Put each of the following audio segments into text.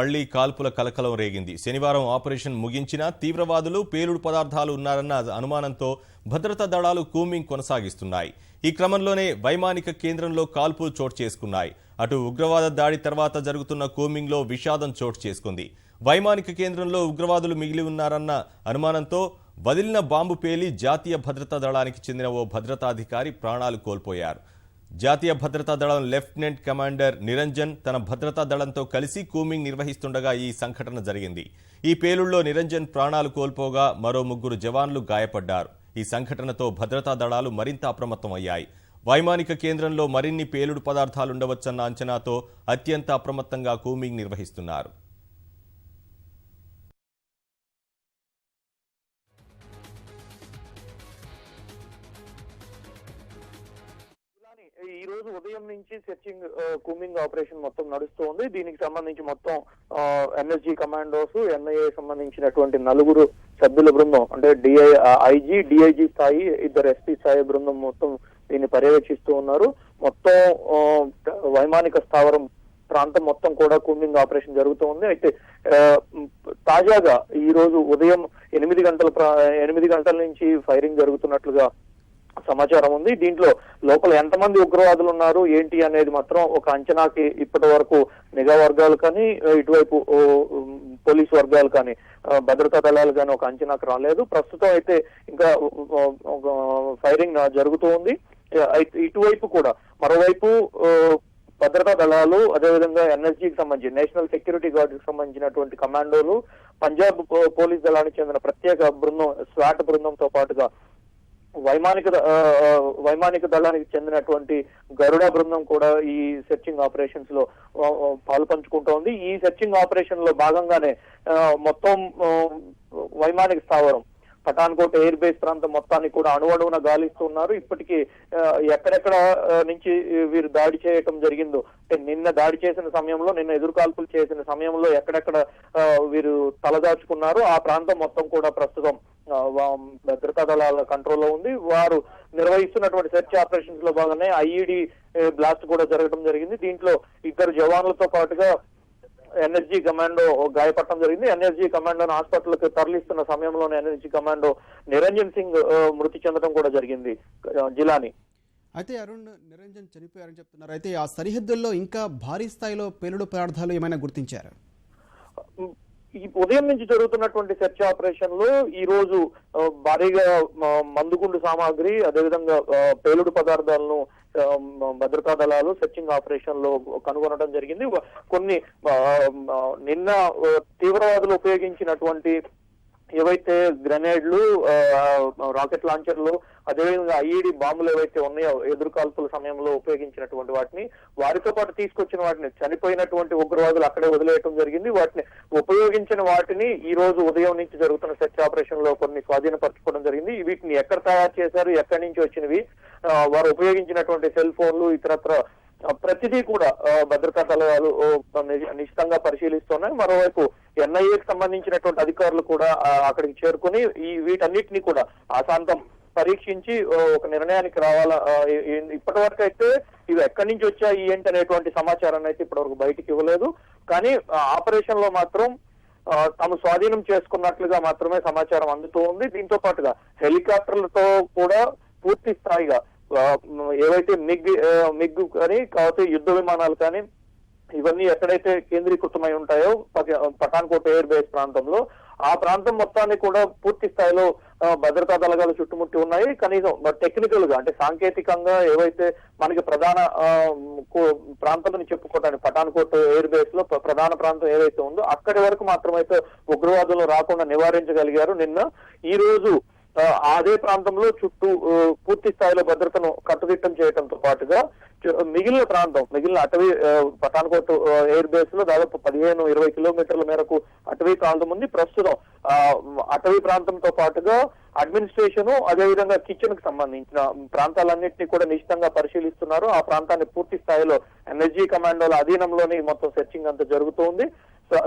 మళ్ళీ కాల్పుల కలకలం రేగింది. శనివారం ఆపరేషన్ ముగించినా తీవ్రవాదులు పేలుడు పదార్థాలు ఉన్నారన్న అనుమానంతో భద్రతా దళాలు కూమింగ్ కొనసాగిస్తున్నాయి. ఈ క్రమంలోనే వైమానిక కేంద్రంలో కాల్పులు చోటు చేసుకున్నాయి. అటు ఉగ్రవాద దాడి తర్వాత జరుగుతున్న కూమింగ్లో విషాదం చోటు చేసుకుంది. వైమానిక కేంద్రంలో ఉగ్రవాదులు మిగిలి ఉన్నారన్న అనుమానంతో వదిలిన బాంబు పేలి జాతీయ భద్రతా దళానికి చెందిన ఓ భద్రతాధికారి ప్రాణాలు కోల్పోయారు. జాతీయ భద్రతా దళం లెఫ్టినెంట్ కమాండర్ నిరంజన్ తన భద్రతా దళంతో కలిసి కూమింగ్ నిర్వహిస్తుండగా ఈ సంఘటన జరిగింది. ఈ పేలుళ్ళో నిరంజన్ ప్రాణాలు కోల్పోగా మరో ముగ్గురు జవాన్లు గాయపడ్డారు. ఈ సంఘటనతో భద్రతా దళాలు మరింత అప్రమత్తమయ్యాయి వైమానిక కేంద్రంలో మరిన్ని పేలుడు పదార్థాలుండవచ్చన్న అంచనాతో అత్యంత అప్రమత్తంగా కూమింగ్ నిర్వహిస్తున్నారు. ఉదయం నుంచి సెర్చింగ్ కూమింగ్ ఆపరేషన్ మొత్తం నడుస్తోంది దీనికి సంబంధించి మొత్తం ఎన్ఎస్జి కమాండోస్ ఎన్ఐఏ సంబంధించినటువంటి నలుగురు సభ్యుల బృందం అంటే డిఐ ఐజీ డిఐజీ స్థాయి ఇద్దరు ఎస్పీ స్థాయి బృందం మొత్తం దీన్ని పర్యవేక్షిస్తూ ఉన్నారు. మొత్తం వైమానిక స్థావరం ప్రాంతం మొత్తం కూడా కూమింగ్ ఆపరేషన్ జరుగుతూ ఉంది. అయితే తాజాగా ఈ రోజు ఉదయం ఎనిమిది గంటల ప్రా- ఎనిమిది గంటల నుంచి ఫైరింగ్ జరుగుతున్నట్లుగా సమాచారం ఉంది. దీంట్లో లోపల ఎంతమంది ఉగ్రవాదులు ఉన్నారు ఏంటి అనేది మాత్రం ఒక అంచనాకి ఇప్పటి వరకు నిఘా వర్గాలు కానీ ఇటువైపు పోలీసు వర్గాలు కానీ భద్రతా దళాలు కానీ ఒక అంచనాకు రాలేదు. ప్రస్తుతం అయితే ఇంకా ఫైరింగ్ జరుగుతూ ఉంది. అయితే ఇటువైపు కూడా మరోవైపు భద్రతా దళాలు అదేవిధంగా ఎన్ఎస్జీకి సంబంధించి నేషనల్ సెక్యూరిటీ గార్డ్కి సంబంధించినటువంటి కమాండోలు పంజాబ్ పో- పోలీస్ దళానికి చెందిన ప్రత్యేక బృందం స్వాట్ బృందంతో పాటుగా వైమానిక ద- వైమానిక దళానికి చెందినటువంటి గరుడ బృందం కూడా ఈ సెర్చింగ్ ఆపరేషన్స్లో పాల్పంచుకుంటూ ఉంది ఈ సెర్చింగ్ ఆపరేషన్లో భాగంగానే ఆ, మొత్తం వైమానిక స్థావరం పఠాన్కోట్ ఎయిర్ బేస్ ప్రాంతం మొత్తాన్ని కూడా అణువణువున గాలిస్తున్నారు. ఇప్పటికీ ఎక్కడెక్కడ నుంచి వీరు దాడి చేయటం జరిగిందో అంటే నిన్న దాడి చేసిన సమయంలో నిన్న ఎదురుకాల్పులు చేసిన సమయంలో ఎక్కడెక్కడ వీరు తలదాచుకున్నారు ఆ ప్రాంతం మొత్తం కూడా ప్రస్తుతం భద్రతా దళాల కంట్రోల్లో ఉంది. వారు నిర్వహిస్తున్నటువంటి సెర్చ్ ఆపరేషన్స్లో భాగంగానే ఐఈడి బ్లాస్ట్ కూడా జరగడం జరిగింది. దీంట్లో ఇద్దరు జవాన్లతో పాటుగా ఎన్ఎస్జీ కమాండో గాయపడటం జరిగింది. ఎన్ఎస్జీ కమాండోను హాస్పిటల్కి తరలిస్తున్న సమయంలోనే ఎన్ఎస్జీ కమాండో నిరంజన్ సింగ్ మృతి చెందడం కూడా జరిగింది ఆ, జిలాని. అయితే అరుణ్ నిరంజన్ చనిపోయారని చెప్తున్నారు. అయితే ఆ సరిహద్దుల్లో ఇంకా భారీ స్థాయిలో పేలుడు పదార్థాలు ఏమైనా గుర్తించారు? ఈ ఉదయం నుంచి జరుగుతున్నటువంటి సెర్చ్ ఆపరేషన్లో ఈ రోజు భారీగా మందుగుండు సామాగ్రి అదేవిధంగా పేలుడు పదార్థాలను భద్రతా దళాలు సెర్చింగ్ ఆపరేషన్లో కనుగొనడం జరిగింది. కొన్ని నిన్న తీవ్రవాదులు ఉపయోగించినటువంటి ఏవైతే గ్రెనేడ్లు రాకెట్ లాంచర్లు అదేవిధంగా ఐఈడి బాంబులు ఏవైతే ఉన్నాయో ఎదురుకాల్పుల సమయంలో ఉపయోగించినటువంటి వాటిని వారితో పాటు తీసుకొచ్చిన వాటిని చనిపోయినటువంటి ఉగ్రవాదులు అక్కడే వదిలేయటం జరిగింది. వాటిని ఉపయోగించిన వాటిని ఈ రోజు ఉదయం నుంచి జరుగుతున్న సెర్చ్ ఆపరేషన్లో కొన్ని స్వాధీనపరచుకోవడం జరిగింది. వీటిని ఎక్కడ తయారు చేశారు ఎక్కడి నుంచి వచ్చినవి వారు ఉపయోగించినటువంటి సెల్ ఫోన్లు ఇతరత్ర ప్రతిదీ కూడా భద్రతా దళాలు నిశ్చితంగా పరిశీలిస్తున్నాయి మరోవైపు ఎన్ఐఏకి సంబంధించినటువంటి అధికారులు కూడా అక్కడికి చేరుకుని ఈ వీటన్నిటిని కూడా ఆశాంతం పరీక్షించి ఒక నిర్ణయానికి రావాలా ఇప్పటి వరకు అయితే ఇవి ఎక్కడి నుంచి వచ్చాయి ఏంటి అనేటువంటి సమాచారాన్ని అయితే ఇప్పటి వరకు బయటికి ఇవ్వలేదు. కానీ ఆపరేషన్లో మాత్రం తాము స్వాధీనం చేసుకున్నట్లుగా మాత్రమే సమాచారం అందుతూ ఉంది. దీంతో పాటుగా హెలికాప్టర్లతో కూడా పూర్తి స్థాయిగా ఏవైతే మిగ్ మిగ్ కానీ కాకపోతే యుద్ధ విమానాలు కానీ ఇవన్నీ ఎక్కడైతే కేంద్రీకృతమై ఉంటాయో పఠాన్కోట్ ఎయిర్ బేస్ ప్రాంతంలో ఆ ప్రాంతం మొత్తాన్ని కూడా పూర్తి స్థాయిలో భద్రతా దళాలు చుట్టుముట్టి ఉన్నాయి. కనీసం టెక్నికల్గా అంటే సాంకేతికంగా ఏవైతే మనకి ప్రధాన ఆ, కో- ప్రాంతం చెప్పుకోవటానికి పఠాన్కోట్ ఎయిర్ బేస్లో ప్రధాన ప్రాంతం ఏదైతే ఉందో అక్కడి వరకు మాత్రమైతే ఉగ్రవాదులు రాకుండా నివారించగలిగారు నిన్న. ఈ రోజు అదే ప్రాంతంలో చుట్టూ పూర్తి స్థాయిలో భద్రతను కట్టుదిట్టం చేయడంతో పాటుగా మిగిలిన ప్రాంతం మిగిలిన అటవీ పఠాన్కోట్ ఎయిర్ బేస్లో దాదాపు పదిహేను ఇరవై కిలోమీటర్ల మేరకు అటవీ ప్రాంతం ఉంది. ప్రస్తుతం ఆ, అటవీ ప్రాంతంతో పాటుగా అడ్మినిస్ట్రేషన్ అదేవిధంగా కిచెన్కి సంబంధించిన ప్రాంతాలన్నింటినీ కూడా నిశ్చితంగా పరిశీలిస్తున్నారు. ఆ ప్రాంతాన్ని పూర్తి స్థాయిలో ఎన్ఎస్జీ కమాండోల అధీనంలోనే మొత్తం సెర్చింగ్ అంతా జరుగుతోంది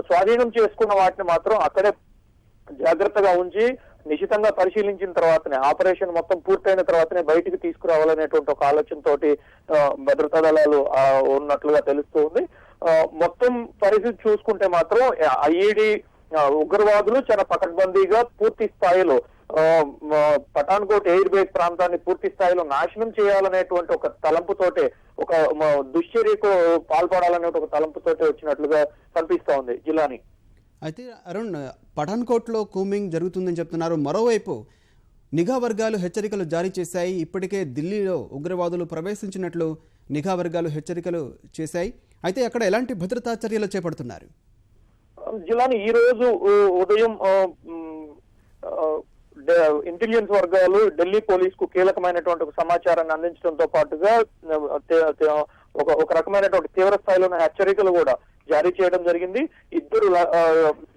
స్వాధీనం చేసుకున్న వాటిని మాత్రం అక్కడే జాగ్రత్తగా ఉంచి నిశితంగా పరిశీలించిన తర్వాతనే ఆపరేషన్ మొత్తం పూర్తయిన తర్వాతనే బయటికి తీసుకురావాలనేటువంటి ఒక ఆలోచన తోటి భద్రతా దళాలు ఉన్నట్లుగా తెలుస్తూ ఉంది. మొత్తం పరిస్థితి చూసుకుంటే మాత్రం ఐఈడి ఉగ్రవాదులు చాలా పకడ్బందీగా పూర్తి స్థాయిలో పఠాన్కోట్ ఎయిర్ బేస్ ప్రాంతాన్ని పూర్తి స్థాయిలో నాశనం చేయాలనేటువంటి ఒక తలంపుతోటే ఒక దుశ్చర్యకు పాల్పడాలనే ఒక తలంపుతోటే వచ్చినట్లుగా కనిపిస్తా ఉంది జిల్లాని. అయితే అరుణ్ పఠాన్కోట్లో కూమింగ్ జరుగుతుందని చెప్తున్నారు. మరోవైపు నిఘా వర్గాలు హెచ్చరికలు జారీ చేశాయి. ఇప్పటికే ఢిల్లీలో ఉగ్రవాదులు ప్రవేశించినట్లు నిఘా వర్గాలు హెచ్చరికలు చేశాయి. అయితే అక్కడ ఎలాంటి భద్రతా చర్యలు చేపడుతున్నారు? జిల్లాని ఈ రోజు ఉదయం ఇంటెలిజెన్స్ వర్గాలు ఢిల్లీ పోలీస్కు కీలకమైనటువంటి ఒక సమాచారాన్ని అందించడంతో పాటుగా ఒక ఒక రకమైనటువంటి తీవ్ర స్థాయిలో హెచ్చరికలు కూడా జారీ చేయడం జరిగింది. ఇద్దరు ఆ,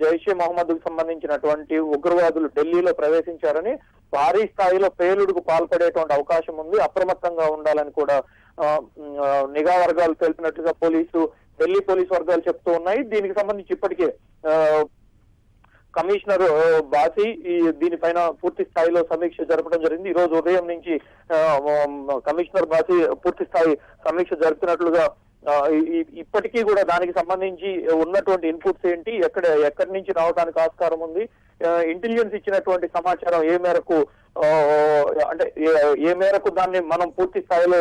జైషే మహమ్మద్కు సంబంధించినటువంటి ఉగ్రవాదులు ఢిల్లీలో ప్రవేశించారని భారీ స్థాయిలో పేలుడుకు పాల్పడేటువంటి అవకాశం ఉంది. అప్రమత్తంగా ఉండాలని కూడా నిఘా వర్గాలు తెలిపినట్లుగా పోలీసు ఢిల్లీ పోలీసు వర్గాలు చెప్తూ ఉన్నాయి. దీనికి సంబంధించి ఇప్పటికే కమిషనర్ బాసి ఈ దీనిపైన పూర్తి స్థాయిలో సమీక్ష జరపడం జరిగింది. ఈ రోజు ఉదయం నుంచి కమిషనర్ బాసి పూర్తి స్థాయి సమీక్ష జరుపుతున్నట్లుగా ఇప్పటికీ కూడా దానికి సంబంధించి ఉన్నటువంటి ఇన్పుట్స్ ఏంటి? ఎక్కడ ఎక్కడి నుంచి రావడానికి ఆస్కారం ఉంది? ఇంటెలిజెన్స్ ఇచ్చినటువంటి సమాచారం ఏ మేరకు అంటే ఏ- ఏ మేరకు దాన్ని మనం పూర్తి స్థాయిలో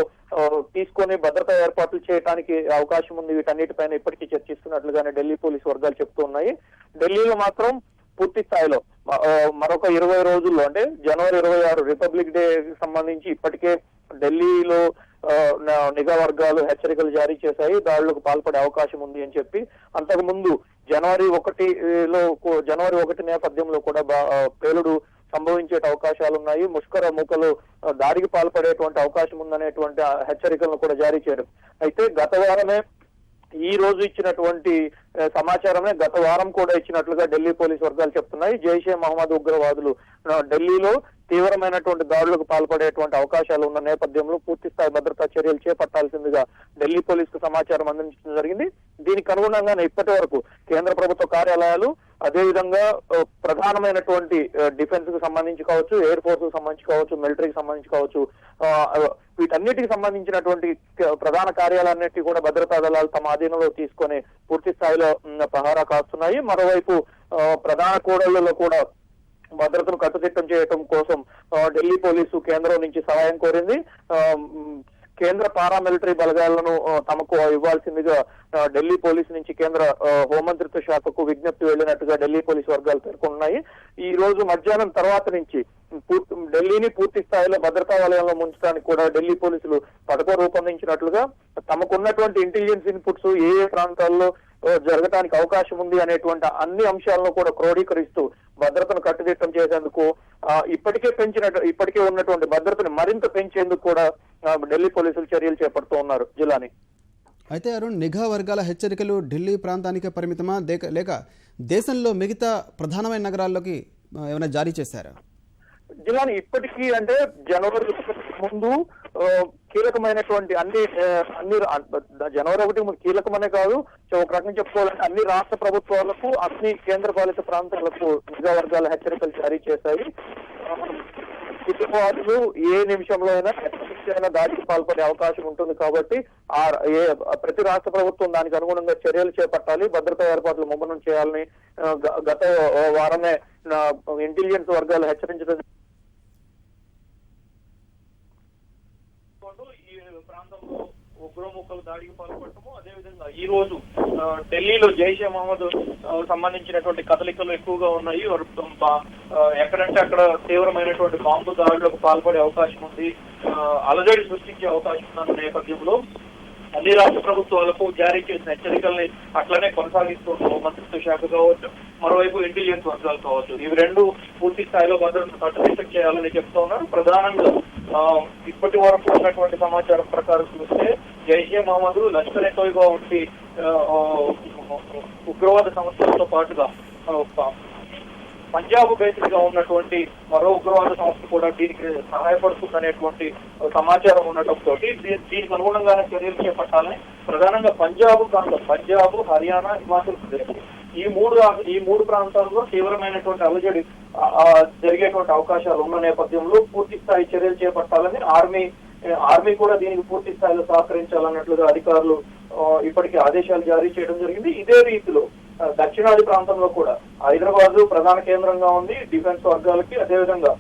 తీసుకొని భద్రతా ఏర్పాట్లు చేయడానికి అవకాశం ఉంది? వీటన్నిటిపైన ఇప్పటికీ చర్చిస్తున్నట్లుగానే ఢిల్లీ పోలీస్ వర్గాలు చెప్తూ ఉన్నాయి. ఢిల్లీలో మాత్రం పూర్తి స్థాయిలో మరొక ఇరవై రోజుల్లో అంటే జనవరి ఇరవై ఆరు రిపబ్లిక్ డే సంబంధించి ఇప్పటికే ఢిల్లీలో నిఘా వర్గాలు హెచ్చరికలు జారీ చేశాయి. దాడులకు పాల్పడే అవకాశం ఉంది అని చెప్పి అంతకు ముందు జనవరి ఒకటి లో జనవరి ఒకటి నేపథ్యంలో కూడా బా- పేలుడు సంభవించే అవకాశాలు ఉన్నాయి. ముష్కర మూకలు దాడికి పాల్పడేటువంటి అవకాశం ఉందనేటువంటి హెచ్చరికలను కూడా జారీ చేయడం. అయితే గత వారమే ఈ రోజు ఇచ్చినటువంటి సమాచారమే గత వారం కూడా ఇచ్చినట్లుగా ఢిల్లీ పోలీస్ వర్గాలు చెప్తున్నాయి. జైషే మహమ్మద్ ఉగ్రవాదులు ఢిల్లీలో తీవ్రమైనటువంటి దాడులకు పాల్పడేటువంటి అవకాశాలు ఉన్న నేపథ్యంలో పూర్తి స్థాయి భద్రతా చర్యలు చేపట్టాల్సిందిగా ఢిల్లీ పోలీసుకు సమాచారం అందించడం జరిగింది. దీనికి అనుగుణంగానే ఇప్పటి వరకు కేంద్ర ప్రభుత్వ కార్యాలయాలు అదేవిధంగా ప్రధానమైనటువంటి డిఫెన్స్కు సంబంధించి కావచ్చు ఎయిర్ ఫోర్స్కు సంబంధించి కావచ్చు మిలిటరీకి సంబంధించి కావచ్చు వీటన్నిటికి సంబంధించినటువంటి ప్రధాన కార్యాలన్నిటి కూడా భద్రతా దళాలు తమ ఆధీనంలో తీసుకొని పూర్తి స్థాయిలో పహారా కాస్తున్నాయి. మరోవైపు ప్రధాన కూడళ్ళలో కూడా భద్రతను కట్టుదిట్టం చేయటం కోసం ఢిల్లీ పోలీసు కేంద్రం నుంచి సహాయం కోరింది. కేంద్ర పారామిలిటరీ బలగాలను తమకు ఇవ్వాల్సిందిగా ఢిల్లీ పోలీసు నుంచి కేంద్ర హోంమంత్రిత్వ శాఖకు విజ్ఞప్తి వెళ్ళినట్టుగా ఢిల్లీ పోలీసు వర్గాలు పేర్కొన్నాయి. ఈ రోజు మధ్యాహ్నం తర్వాత నుంచి పూర్తి ఢిల్లీని పూర్తి స్థాయిలో భద్రతా వలయంలో ముంచడానికి కూడా ఢిల్లీ పోలీసులు పథకం రూపొందించినట్లుగా తమకున్నటువంటి ఇంటెలిజెన్స్ ఇన్పుట్స్ ఏ ఏ ప్రాంతాల్లో జరగడానికి అవకాశం ఉంది అనేటువంటి అన్ని అంశాలను కూడా క్రోడీకరిస్తూ భద్రతను కట్టుదిట్టం చేసేందుకు ఇప్పటికే పెంచిన ఇప్పటికే ఉన్నటువంటి భద్రతను మరింత పెంచేందుకు కూడా ఢిల్లీ పోలీసులు చర్యలు చేపడుతూ ఉన్నారు. జిల్లాని. అయితే అరుణ్ నిఘా వర్గాల హెచ్చరికలు ఢిల్లీ ప్రాంతానికే పరిమితమా? లేక దేశంలో మిగతా ప్రధానమైన నగరాల్లోకి ఏమైనా జారీ చేశారా? జిల్లాని ఇప్పటికీ అంటే జనవరి ముందు కీలకమైనటువంటి అన్ని అన్ని జనవరి ఒకటి ముందు కీలకమనే కాదు ఒక రకంగా చెప్పుకోవాలంటే అన్ని రాష్ట్ర ప్రభుత్వాలకు అన్ని కేంద్ర పాలిత ప్రాంతాలకు నిఘా వర్గాల హెచ్చరికలు జారీ చేశాయి. కుటుంబాలు ఏ నిమిషంలో అయినా అయినా దాడికి పాల్పడే అవకాశం ఉంటుంది కాబట్టి ఆ ఏ ప్రతి రాష్ట్ర ప్రభుత్వం దానికి అనుగుణంగా చర్యలు చేపట్టాలి. భద్రతా ఏర్పాట్లు ముమ్మనం చేయాలని గత వారమే ఇంటెలిజెన్స్ వర్గాలు హెచ్చరించడం ఈ ప్రాంతంలో ఉగ్రముఖలు దాడికి పాల్పడటము. అదేవిధంగా ఈ రోజు ఢిల్లీలో జైషే మహమ్మద్ సంబంధించినటువంటి కదలికలు ఎక్కువగా ఉన్నాయి. వారు ఎక్కడంటే అక్కడ తీవ్రమైనటువంటి బాంబు దాడులకు పాల్పడే అవకాశం ఉంది. అలజడి సృష్టించే అవకాశం ఉన్న నేపథ్యంలో అన్ని రాష్ట్ర ప్రభుత్వాలకు జారీ చేసిన హెచ్చరికల్ని అట్లనే కొనసాగిస్తున్న మంత్రిత్వ శాఖ కావచ్చు మరోవైపు ఇంటెలిజెన్స్ వర్గాలు కావచ్చు. ఇవి రెండు పూర్తి స్థాయిలో భద్రతను కట్టుదిట్టం చేయాలని చెప్తా ఉన్నారు. ప్రధానంగా ఇప్పటి వరకు ఉన్నటువంటి సమాచారం ప్రకారం చూస్తే జైషే మహమ్మద్. లష్కర్ ఏ వంటి ఉగ్రవాద సంస్థలతో పాటుగా పంజాబ్ బేసిస్గా ఉన్నటువంటి మరో ఉగ్రవాద సంస్థ కూడా దీనికి సహాయపడుతుందనేటువంటి సమాచారం ఉండటంతో దీనికి అనుగుణంగానే చర్యలు చేపట్టాలని ప్రధానంగా పంజాబ్ ప్రాంతం పంజాబ్ హర్యానా హిమాచల్ ప్రదేశ్ ఈ మూడు ఈ మూడు ప్రాంతాల్లో తీవ్రమైనటువంటి అలజడి జరిగేటువంటి అవకాశాలు ఉన్న నేపథ్యంలో పూర్తి స్థాయి చర్యలు చేపట్టాలని ఆర్మీ ఆర్మీ కూడా దీనికి పూర్తి స్థాయిలో సహకరించాలన్నట్లుగా అధికారులు ఇప్పటికే ఆదేశాలు జారీ చేయడం జరిగింది. ఇదే రీతిలో దక్షిణాది ప్రాంతంలో కూడా హైదరాబాద్ ప్రధాన కేంద్రంగా ఉంది డిఫెన్స్ వర్గాలకి. అదేవిధంగా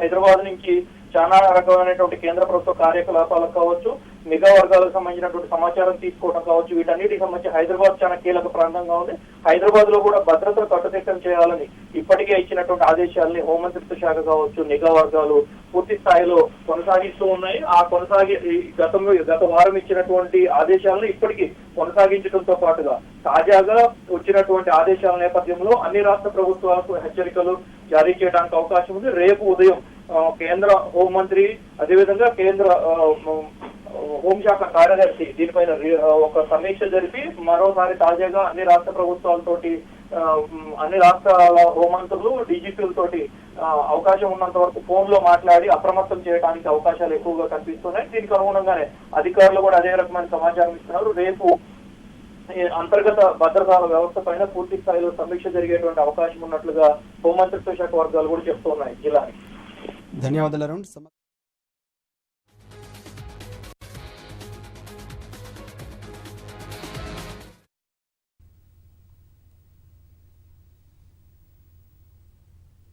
హైదరాబాద్ నుంచి చాలా రకమైనటువంటి కేంద్ర ప్రభుత్వ కార్యకలాపాలకు కావచ్చు నిఘా వర్గాలకు సంబంధించినటువంటి సమాచారం తీసుకోవడం కావచ్చు వీటన్నిటికి సంబంధించి హైదరాబాద్ చాలా కీలక ప్రాంతంగా ఉంది. హైదరాబాద్లో కూడా భద్రతను కట్టుదిట్టం చేయాలని ఇప్పటికే ఇచ్చినటువంటి ఆదేశాలని హోంమంత్రిత్వ శాఖ కావచ్చు నిఘా వర్గాలు పూర్తి స్థాయిలో కొనసాగిస్తూ ఉన్నాయి. ఆ కొనసాగి ఈ గతంలో గత వారం ఇచ్చినటువంటి ఆదేశాలను ఇప్పటికీ కొనసాగించడంతో పాటుగా తాజాగా వచ్చినటువంటి ఆదేశాల నేపథ్యంలో అన్ని రాష్ట్ర ప్రభుత్వాలకు హెచ్చరికలు జారీ చేయడానికి అవకాశం ఉంది. రేపు ఉదయం కేంద్ర హోంమంత్రి అదేవిధంగా కేంద్ర హోంశాఖ కార్యదర్శి దీనిపైన ఒక సమీక్ష జరిపి మరోసారి తాజాగా అన్ని రాష్ట్ర ప్రభుత్వాలతోటి అన్ని రాష్ట్రాల హోంమంత్రులు డీజీపీలతోటి అవకాశం ఉన్నంత వరకు ఫోన్లో మాట్లాడి అప్రమత్తం చేయడానికి అవకాశాలు ఎక్కువగా కనిపిస్తున్నాయి. దీనికి అనుగుణంగానే అధికారులు కూడా అదే రకమైన సమాచారం ఇస్తున్నారు. రేపు అంతర్గత భద్రతా వ్యవస్థ పైన పూర్తి స్థాయిలో సమీక్ష జరిగేటువంటి అవకాశం ఉన్నట్లుగా హోంమంత్రిత్వ శాఖ వర్గాలు కూడా చెప్తున్నాయి. జిల్లాని ధన్యవాదాలు